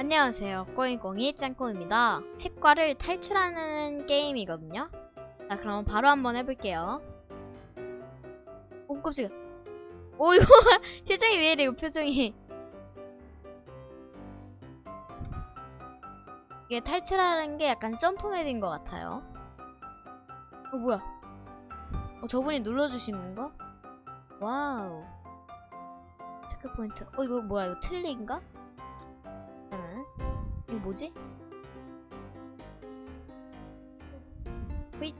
안녕하세요. 꼬잉꼬잉이 짱꼬입니다. 치과를 탈출하는 게임이거든요. 자, 그럼 바로 한번 해볼게요. 오, 깜짝이야. 오, 이거, 표정이 왜 이래, 이거 표정이. 이게 탈출하는 게 약간 점프맵인 것 같아요. 어, 뭐야. 어, 저분이 눌러주신 건가? 와우. 체크포인트. 어, 이거 뭐야, 이거 틀린가? 이거 뭐지? 휘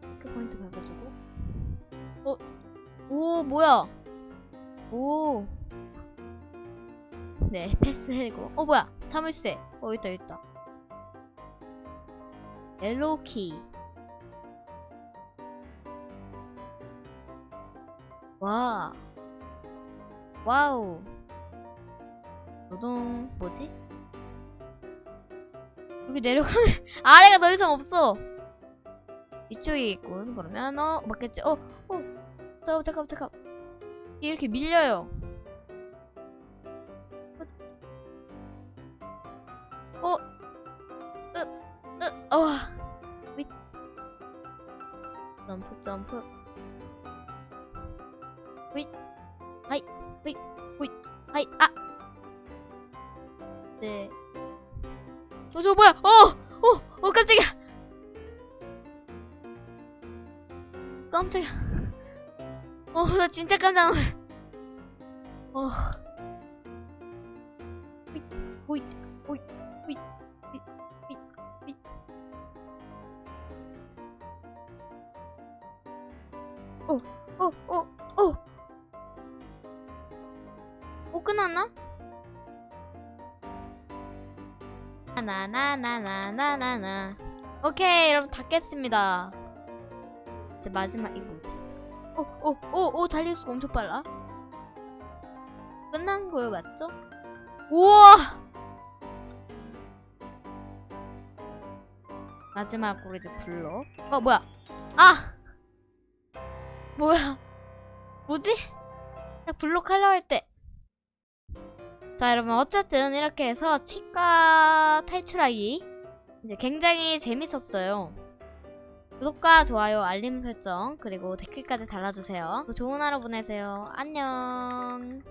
체크 포인트 밟아주고. 어, 오 뭐야? 오. 네 패스해고. 어 뭐야? 자물쇠. 어 있다 있다. 옐로우 키. 와. 와우. 노동 뭐지? 여기 내려가면 아래가 더 이상 없어. 이쪽에 있군. 그러면 어 맞겠지? 어, 어, 잠깐 잠깐 잠깐. 이렇게 밀려요. 어, 으, 으, 어, 윗. 점프 점프. 윗, 하이, 윗, 윗, 하이, 아. 네. 어, 저 뭐야? 어! 어! 어, 깜짝이야! 깜짝이야. 어, 나 진짜 깜짝 놀래. 어. 휘, 호잇, 호잇, 휘, 휘, 휘, 휘. 어, 어, 어, 어. 어, 끝났나? 나나나나나나나 오케이 여러분 닫겠습니다. 이제 마지막 이거 뭐지? 오오오오 달릴 수가 엄청 빨라? 끝난 거예요 맞죠? 우와! 마지막으로 이제 불러. 어 뭐야? 아! 뭐야? 뭐지? 나 블록 하려고 할때 자 여러분 어쨌든 이렇게 해서 치과 탈출하기 이제 굉장히 재밌었어요. 구독과 좋아요 알림 설정 그리고 댓글까지 달아주세요. 좋은 하루 보내세요. 안녕